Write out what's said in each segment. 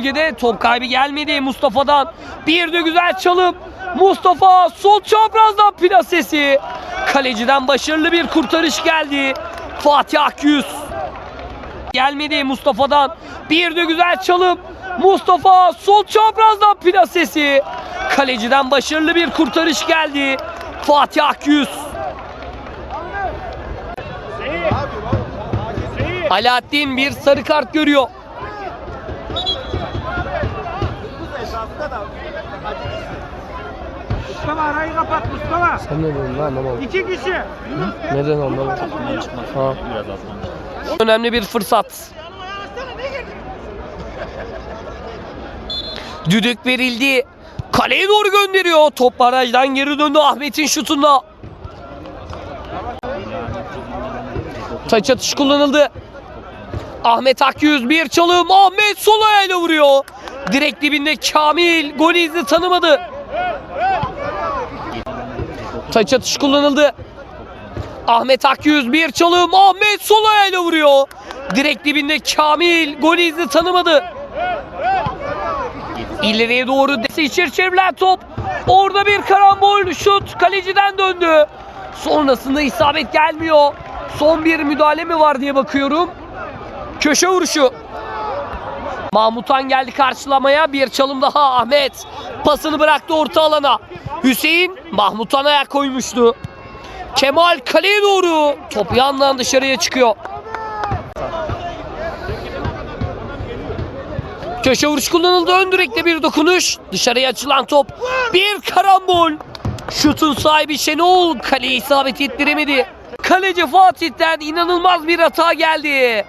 bölgede. Top kaybı gelmedi Mustafa'dan. Bir de güzel çalım. Mustafa sol çaprazdan plasesi. Kaleciden başarılı bir kurtarış geldi. Fatih Akyüz. Gelmedi Mustafa'dan. Bir de güzel çalım. Mustafa sol çaprazdan plasesi. Kaleciden başarılı bir kurtarış geldi. Fatih Akyüz. Alaaddin bir sarı kart görüyor. Mustafa arayı kapat Mustafa. Sen ne diyorsun lan anlamadım. İki kişi. Neden anlamadım. Ha. Önemli bir fırsat. Düdük verildi. Kaleye doğru gönderiyor. Top barajdan geri döndü Ahmet'in şutunda. Taç atış kullanıldı. Ahmet Akyüz bir çalım. Ahmet sol ayağıyla vuruyor. Direkt dibinde Kamil gol izni tanımadı. Taç atış kullanıldı. Ahmet Akyüz bir çalım. Ahmet sol ayağıyla vuruyor. Direkt dibinde Kamil gol izni tanımadı. İleriye doğru desi içeri çevrilen top. Orada bir karambol şut kaleciden döndü. Sonrasında isabet gelmiyor. Son bir müdahale mi var diye bakıyorum. Köşe vuruşu. Mahmutan geldi karşılamaya. Bir çalım daha Ahmet. Pasını bıraktı orta alana. Hüseyin Mahmutan ayak koymuştu. Kemal kaleye doğru. Top yandan dışarıya çıkıyor. Köşe vuruş kullanıldı. Ön direkte bir dokunuş. Dışarıya açılan top. Bir karambol. Şutun sahibi Şenol kaleye isabet ettiremedi. Kaleci Fatih'ten inanılmaz bir hata geldi.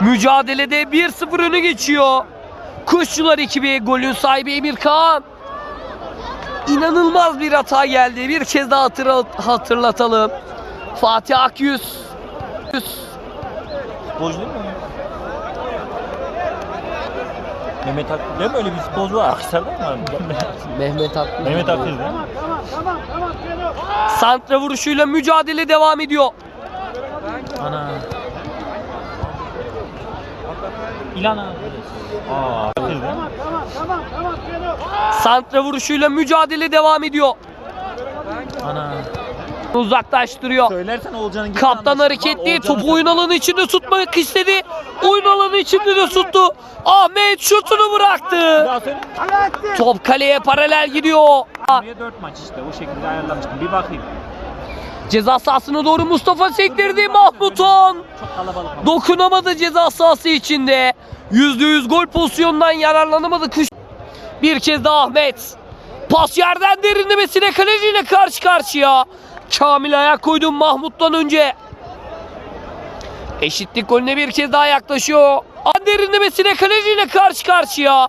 Mücadelede 1-0 öne geçiyor. Kuşçular ekibi golün sahibi Emir Kaan. İnanılmaz bir hata geldi. Bir kez daha hatırla- hatırlatalım. Fatih Akyüz. Futbolcu değil mi? Mehmet Akgül değil mi? Öyle bir futbolcu var. Akhisar'da mı var? Mehmet Akyüz. Mehmet Akgül değil mi? Santra vuruşuyla mücadele devam ediyor. Ana. İlana. Aa? Santra vuruşuyla mücadele devam ediyor. Ana. Uzaklaştırıyor. Söylersen Olcan'ın gibi Kaptan hareketli. Topu oyun alanı içinde tutmak istedi. Oyun alanı içinde de tuttu. Ahmet şutunu bıraktı. Top kaleye paralel gidiyor. Buraya 4 maç işte. O şekilde ayarlamıştım. Bir bakayım. Ceza sahasına doğru Mustafa sektirdi. Mahmuton dokunamadı ceza sahası içinde. %100 gol pozisyonundan yararlanamadı. Kuş. Bir kez daha Ahmet. Pas yerden derinlemesine kaleciyle karşı karşıya. Kamil ayak koydu Mahmut'tan önce. Eşitlik golüne bir kez daha yaklaşıyor. Derinlemesine kaleciyle karşı karşıya.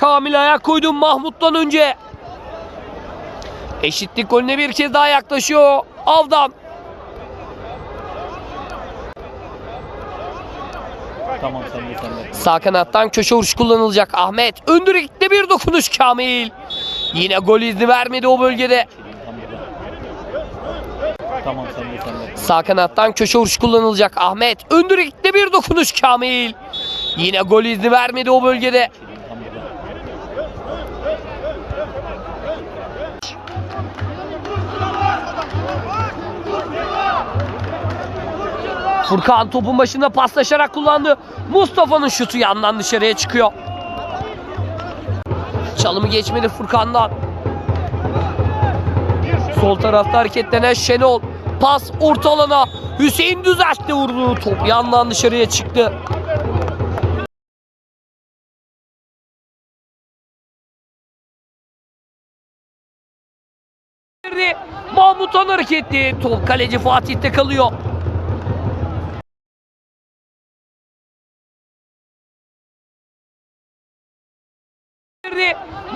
Kamil ayak koydu Mahmut'tan önce. Eşitlik golüne bir kez daha yaklaşıyor. Avdan. Tamam sen de sen de. Sağ kanattan köşe vuruş kullanılacak. Ahmet. Ön direkte bir dokunuş Kamil. Yine gol izni vermedi o bölgede. Tamam sen de sen de. Sağ kanattan köşe vuruş kullanılacak. Ahmet. Ön direkte bir dokunuş Kamil. Yine gol izni vermedi o bölgede. Furkan topun başında paslaşarak kullandı. Mustafa'nın şutu yandan dışarıya çıkıyor. Çalımı geçmedi Furkan'dan. Sol tarafta hareketlenen Şenol. Pas orta alana. Hüseyin düzeltti vurdu. Top yandan dışarıya çıktı. Mahmutan hareketli. Top kaleci Fatih'te kalıyor.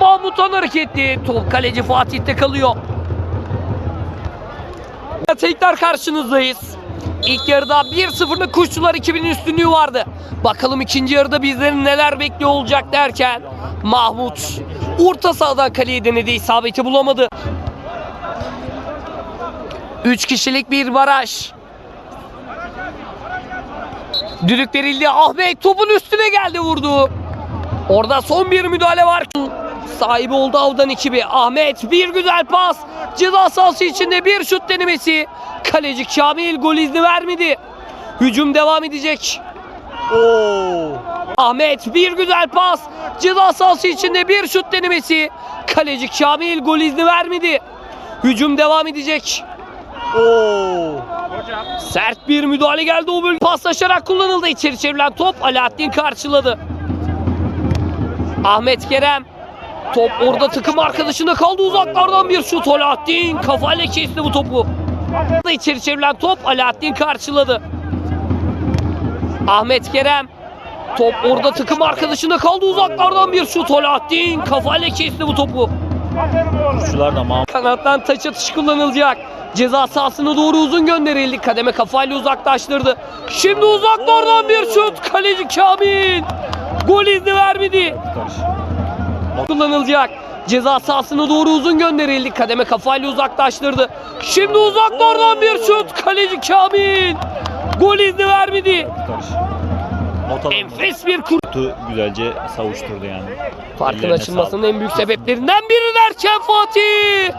Mahmutan hareketli. Top kaleci Fatih'te kalıyor. Tekrar karşınızdayız. İlk yarıda 1-0'lık Kuşçular 2000'in üstünlüğü vardı. Bakalım ikinci yarıda bizlerin neler bekliyor olacak derken Mahmut orta sahadan kaleye denedi isabeti bulamadı. 3 kişilik bir baraj. Düdük verildi. Ahmet topun üstüne geldi vurdu. Orada son bir müdahale var. Sahibi oldu Avdan ekibi. Ahmet bir güzel pas. Ceza sahası içinde bir şut denemesi. Kaleci Kamil gol izni vermedi. Hücum devam edecek. Oo. Ahmet bir güzel pas. Ceza sahası içinde bir şut denemesi. Kaleci Kamil gol izni vermedi. Hücum devam edecek. Oo. Sert bir müdahale geldi o bölge. Paslaşarak kullanıldı. İçeri çevrilen top Alaaddin karşıladı. Ahmet Kerem. Top orada takım arkadaşında kaldı uzaklardan bir şut. Alaaddin kafayla kesti bu topu. İçeri çevrilen top Alaaddin karşıladı. Ahmet Kerem. Top orada takım arkadaşında kaldı uzaklardan bir şut. Alaaddin kafayla kesti bu topu. Kuşçular da mam. Kanattan taç atışı kullanılacak. Ceza sahasına doğru uzun gönderildi. Kademe kafayla uzaklaştırdı. Şimdi uzaklardan bir şut. Kaleci Kamil. Gol izni vermedi. Kullanılacak. Ceza sahasına doğru uzun gönderildi. Kademe kafayla uzaklaştırdı. Şimdi uzaklardan bir şut. Kaleci Kamil. Gol izni vermedi. Karış. Not alın. Enfes bir kur. Güzelce savuşturdu yani. Farkın Ellerine açılmasının sağlık. en büyük sebeplerinden biri derken Fatih.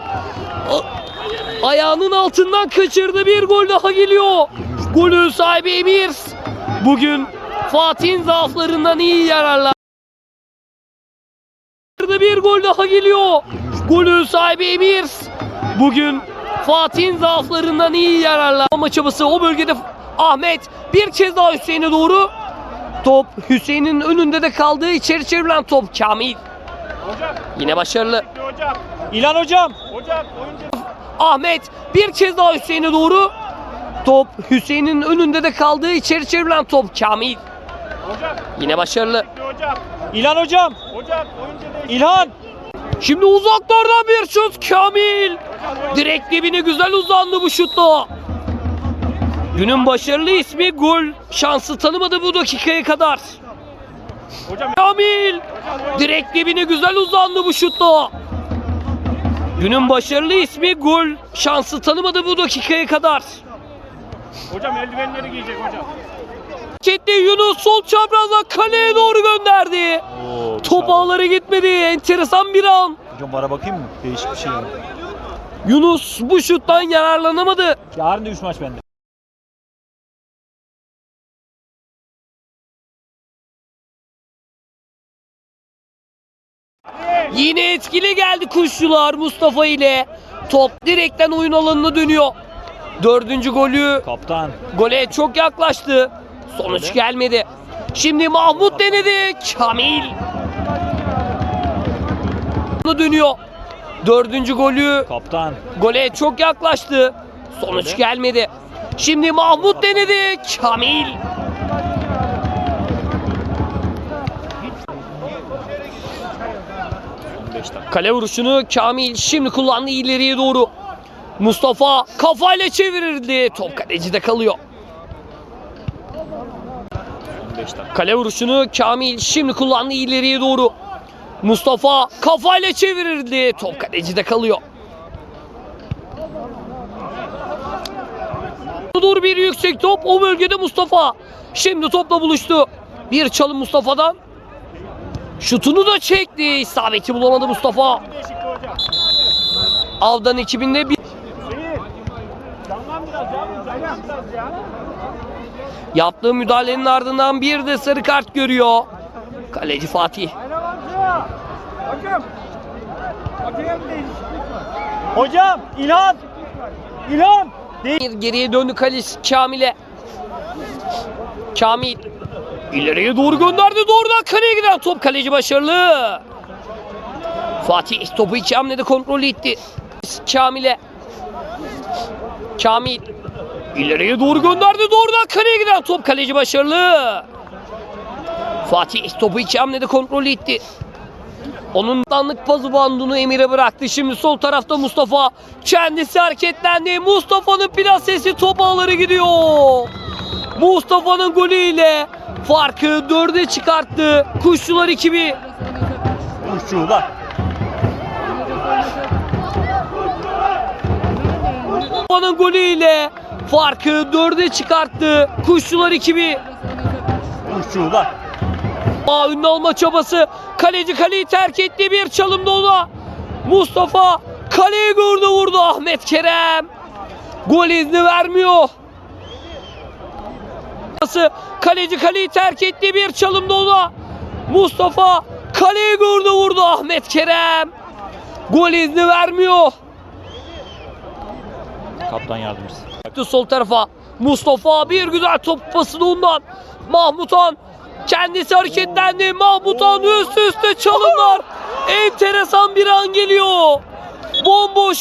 A- ayağının altından kaçırdı bir gol daha geliyor. Golün sahibi Emir. Bugün Fatih'in zaaflarından iyi yararlandı. Gol daha geliyor. Golün sahibi Emir. Bugün Fatih'in zaaflarından iyi yararlanma çabası o bölgede Ahmet bir kez daha Hüseyin'e doğru Top Hüseyin'in önünde de kaldığı içeri çevrilen top Kamil. Yine başarılı. İlan hocam. Ahmet bir kez daha Hüseyin'e doğru. Top Hüseyin'in önünde de kaldığı içeri çevrilen top Kamil. Yine başarılı. İlan hocam. İlhan. Şimdi uzaklardan bir şut Kamil. Direkt dibine güzel uzandı bu şutla. Günün başarılı ismi gol şansı tanımadı bu dakikaya kadar. Kamil direkt dibine güzel uzandı bu şutla. Günün başarılı ismi gol şansı tanımadı bu dakikaya kadar. Hocam eldivenleri giyecek hocam. Ketti Yunus sol çaprazla kaleye doğru gönderdi. Oo, Top ağları gitmedi. Enteresan bir an. Hocam bana bakayım mı? Değişik bir şey. Yunus bu şuttan yararlanamadı. Yarın da 3 maç bende. Yine etkili geldi kuşçular Mustafa ile. Top direkten oyun alanına dönüyor. Dördüncü golü Kaptan. gole çok yaklaştı. Sonuç gelmedi. Şimdi Mahmut denedi. Kamil. dönüyor. Dördüncü golü Kaptan. gole çok yaklaştı. Sonuç gelmedi. Şimdi Mahmut denedi. Kamil. Kale vuruşunu Kamil şimdi kullandı ileriye doğru. Mustafa kafayla çevirirdi. Top kalecide kalıyor. 15 dakika. Kale vuruşunu Kamil şimdi kullandı ileriye doğru. Mustafa kafayla çevirirdi. Top kalecide kalıyor. Doğru bir yüksek top o bölgede Mustafa. Şimdi topla buluştu. Bir çalım Mustafa'dan. Şutunu da çekti. İsabeti bulamadı Mustafa. Avdan ekibinde bir yaptığı müdahalenin ardından bir de sarı kart görüyor. Kaleci Fatih. Hocam. Hocam. İlhan. İlhan. Bir geriye döndü kaleci Kamil'e. Kamil ileriye doğru gönderdi. Doğrudan kaleye giden top kaleci başarılı. Fatih topu iki hamlede kontrol etti. Kamil'e. Kamil ileriye doğru gönderdi. Doğrudan kaleye giden top kaleci başarılı. Fatih topu iki hamlede kontrol etti. Onun danlık pazı bandunu Emir'e bıraktı. Şimdi sol tarafta Mustafa. Kendisi hareketlendi. Mustafa'nın plasesi top ağları gidiyor. Mustafa'nın golüyle farkı dörde çıkarttı. Kuşçular ekibi. Kuşçular. Mustafa'nın golüyle farkı dörde çıkarttı. Kuşçular ekibi. Kuşçular. Aa, ünlü alma çabası. Kaleci kaleyi terk etti. Bir çalım dolu. Mustafa kaleyi gördü vurdu Ahmet Kerem. Gol izni vermiyor. Kaleci kaleyi terk etti. Bir çalım dolu. Mustafa kaleyi gördü vurdu Ahmet Kerem. Gol izni vermiyor. Kaptan yardımcısı. Baktı sol tarafa. Mustafa bir güzel top pası da ondan. Mahmutan kendisi hareketlendi. Mahmutan üst üste çalımlar. Enteresan bir an geliyor. Bomboş